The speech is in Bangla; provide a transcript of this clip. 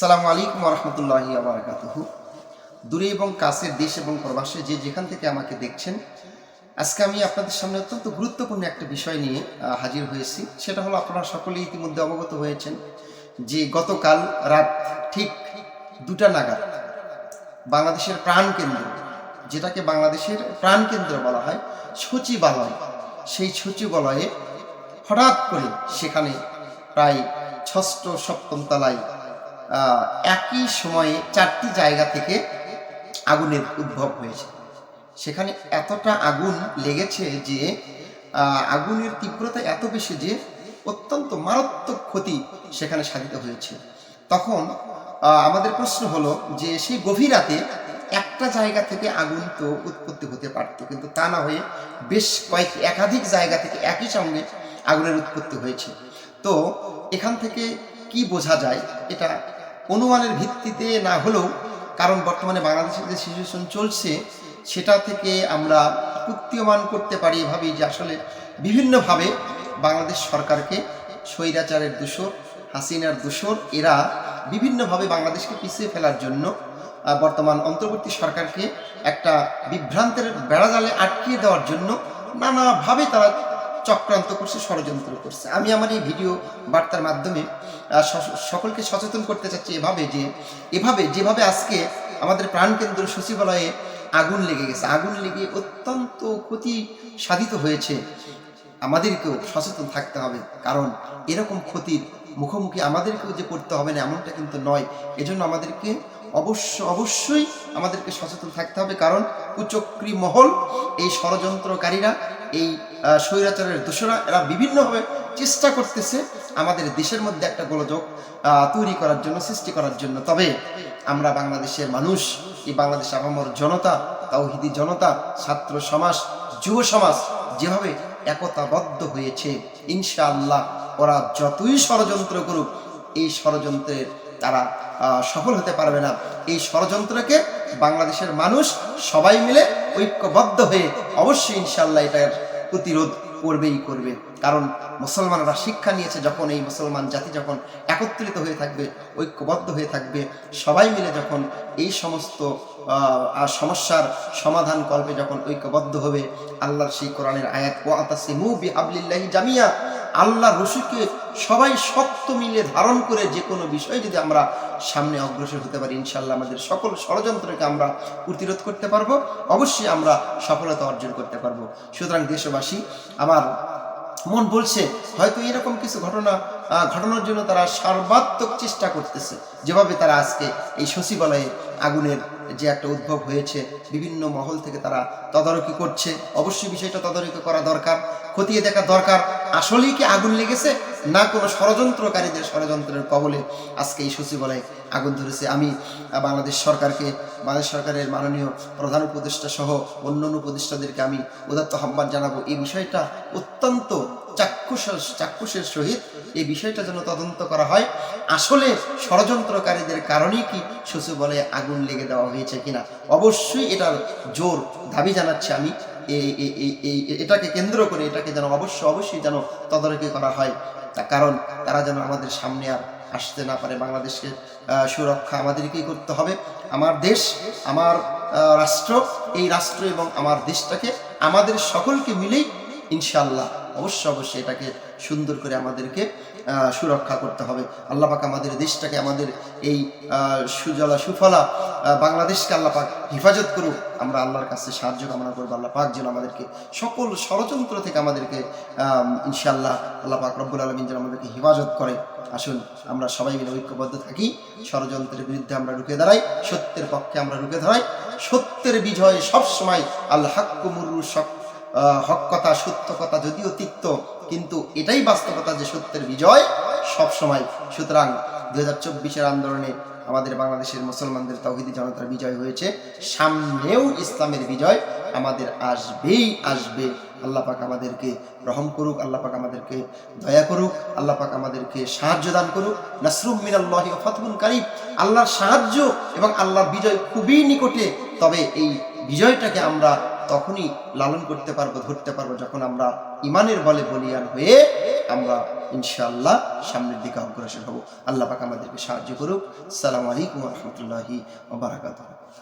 সালামু আলাইকুম রহমতুল্লাহি আবরাকাতুহু দূরে এবং কাছের দেশ এবং প্রবাসে যে যেখান থেকে আমাকে দেখছেন, আজকে আমি আপনাদের সামনে অত্যন্ত গুরুত্বপূর্ণ একটা বিষয় নিয়ে হাজির হয়েছি। সেটা হলো আপনারা সকলেই ইতিমধ্যে অবগত হয়েছেন যে গতকাল রাত ঠিক দুটা নাগাদ বাংলাদেশের প্রাণকেন্দ্র যেটাকে বাংলাদেশের প্রাণকেন্দ্র বলা হয়, সচিবালয়। সেই সচিবালয়ে হঠাৎ করে সেখানে প্রায় ষষ্ঠ, সপ্তম তলায় একই সময়ে চারটি জায়গা থেকে আগুনের উদ্ভব হয়েছে। সেখানে এতটা আগুন লেগেছে যে আগুনের তীব্রতা এত বেশি যে, অত্যন্ত মারাত্মক ক্ষতি সেখানে সাধিত হয়েছে। তখন আমাদের প্রশ্ন হলো যে, সেই গভীর রাতে একটা জায়গা থেকে আগুন তো উৎপত্তি হতে পারত, কিন্তু তা না হয়ে বেশ কয়েক একাধিক জায়গা থেকে একই সঙ্গে আগুনের উৎপত্তি হয়েছে। তো, এখান থেকে কি বোঝা যায় এটা অনুমানের ভিত্তিতে না হলেও, কারণ বর্তমানে বাংলাদেশের যে সিচুয়েশন চলছে, সেটা থেকে আমরা প্রতীয়মান করতে পারি এভাবেই যে আসলে বিভিন্নভাবে বাংলাদেশ সরকারকে স্বৈরাচারের দূষর, হাসিনার দূষর, এরা বিভিন্নভাবে বাংলাদেশকে পিছিয়ে ফেলার জন্য বর্তমান অন্তর্বর্তী সরকারকে একটা বিভ্রান্তের বেড়াজালে আটকিয়ে দেওয়ার জন্য নানাভাবে তারা চক্রান্ত করছে, ষড়যন্ত্র করছে। আমি আমার এই ভিডিও বার্তার মাধ্যমে সকলকে সচেতন করতে চাচ্ছি এভাবে যে, এভাবে, যেভাবে আজকে আমাদের প্রাণকেন্দ্র সচিবালয়ে আগুন লেগে গেছে। আগুন লেগে অত্যন্ত ক্ষতি সাধিত হয়েছে। আমাদেরকেও সচেতন থাকতে হবে, কারণ এরকম ক্ষতির মুখোমুখি আমাদেরকেও যে পড়তে হবে না, এমনটা কিন্তু নয়। এজন্য আমাদেরকে অবশ্য, অবশ্যই আমাদেরকে সচেতন থাকতে হবে, কারণ কুচক্রী মহল, এই ষড়যন্ত্রকারীরা, এই স্বৈরাচারের দোষরা, এরা বিভিন্নভাবে চেষ্টা করতেছে আমাদের দেশের মধ্যে একটা গোলযোগ তৈরি করার জন্য, সৃষ্টি করার জন্য। তবে আমরা বাংলাদেশের মানুষ, এই বাংলাদেশ আপামর জনতা, তাওহিদি জনতা, ছাত্র সমাজ, যুব সমাজ, যেভাবে একতাবদ্ধ হয়েছে, ইনশাআল্লাহ ওরা যতই ষড়যন্ত্র করুক, এই ষড়যন্ত্রের তারা সফল হতে পারবে না। এই ষড়যন্ত্রকে বাংলাদেশের মানুষ সবাই মিলে ঐক্যবদ্ধ হয়ে অবশ্যই ইনশাল্লাহ এটার প্রতিরোধ করবেই করবে। কারণ মুসলমানরা শিক্ষা নিয়েছে যখন, এই মুসলমান জাতি যখন একত্রিত হয়ে থাকবে, ঐক্যবদ্ধ হয়ে থাকবে, সবাই মিলে যখন এই সমস্ত সমস্যার সমাধান কল্পে যখন ঐক্যবদ্ধ হবে, আল্লাহর সেই কোরআনের আয়াত ও আতাসিমু বিহাবলিল্লাহি জামিয়া। আল্লাহ রসুকে সবাই শক্ত মিলে ধারণ করে যে কোনো বিষয় যদি আমরা সামনে অগ্রসর হতে পারি ইনশাল্লাহ আমাদের সকল ষড়যন্ত্রকে আমরা প্রতিরোধ করতে পারব, অবশ্যই আমরা সফলতা অর্জন করতে পারব। সুতরাং দেশবাসী, আমার মন বলছে, হয়তো এরকম কিছু ঘটনা ঘটানোর জন্য তারা সর্বাত্মক চেষ্টা করতেছে। যেভাবে তারা আজকে এই সচিবালয়ে আগুনের যে একটা উদ্ভব হয়েছে, বিভিন্ন মহল থেকে তারা তদারকি করছে। অবশ্যই বিষয়টা তদারকি করা দরকার, খতিয়ে দেখা দরকার। আসলেই কি আগুন লেগেছে? না, কোনো ষড়যন্ত্রকারীদের ষড়যন্ত্রের কবলে আজকে এই সচিবালয়ে আগুন ধরেছে। আমি বাংলাদেশ সরকারকে, বাংলাদেশ সরকারের মাননীয় প্রধান উপদেষ্টা সহ অন্য অন্য উপদেষ্টাদেরকে আমি উদাত্ত আহ্বান জানাব। এই বিষয়টা অত্যন্ত চাক্ষুষ চাক্ষুষের সহিত এই বিষয়টা যেন তদন্ত করা হয়। আসলে ষড়যন্ত্রকারীদের কারণেই কি সচিবালয়ে আগুন লেগে দেওয়া হয়েছে কিনা? অবশ্যই এটার জোর দাবি জানাচ্ছি আমি। এটাকে কেন্দ্র করে এটাকে যেন অবশ্য অবশ্যই যেন তদারকি করা হয়। কারণ তারা যেন আমাদের সামনে আর আসতে না পারে। বাংলাদেশকে সুরক্ষা আমাদেরকেই করতে হবে। আমার দেশ, আমার রাষ্ট্র, এই রাষ্ট্র এবং আমার দেশটাকে আমাদের সকলকে মিলেই ইনশাল্লাহ অবশ্য অবশ্যই এটাকে সুন্দর করে আমাদেরকে সুরক্ষা করতে হবে। আল্লাহ পাক আমাদের দেশটাকে আমাদের এই সুজলা সুফলা বাংলাদেশকে আল্লাহ পাক হেফাজত করুক। আমরা আল্লাহর কাছে সাহায্য কামনা করব। আল্লাহ পাক যেন আমাদেরকে সকল ষড়যন্ত্র থেকে আমাদেরকে আম, ইনশাল্লাহ আল্লাহ পাক রব্বুল আলমিন যেন আমাদেরকে হেফাজত করে। আসুন আমরা সবাই মিলে ঐক্যবদ্ধ থাকি। ষড়যন্ত্রের বিরুদ্ধে আমরা রুখে দাঁড়াই সত্যের পক্ষে আমরা রুখে দাঁড়াই। সত্যের বিজয় সবসময় আল্লাহ হাক্কুমুরু আহ, হক কথা, সত্য কথা যদিও তিক্ত, কিন্তু এটাই বাস্তবতা যে সত্যের বিজয় সব সময় সুতরাং দু হাজার চব্বিশের আন্দোলনে আমাদের বাংলাদেশের মুসলমানদের তৌহিদি জনতার বিজয় হয়েছে। সামনেও ইসলামের বিজয় আমাদের আসবেই আসবে। আল্লাহ পাক আমাদেরকে রহম করুক, আল্লাহ পাক আমাদেরকে দয়া করুক, আল্লাহ পাক আমাদেরকে সাহায্য দান করুক। নাসরুম মিনাল্লাহি ফাতহুন কারীম। আল্লাহর সাহায্য এবং আল্লাহর বিজয় খুবই নিকটে। তবে এই বিজয়টাকে আমরা তখনই লালন করতে পারব, ধরতে পারব যখন আমরা ইমানের বলে বলিয়ান হয়ে আমরা ইনশাআল্লাহ সামনের দিকে অগ্রসর হব। আল্লাহ পাক আমাদেরকে সাহায্য করুক। সালাম আলাইকুম রহমতুল্লাহি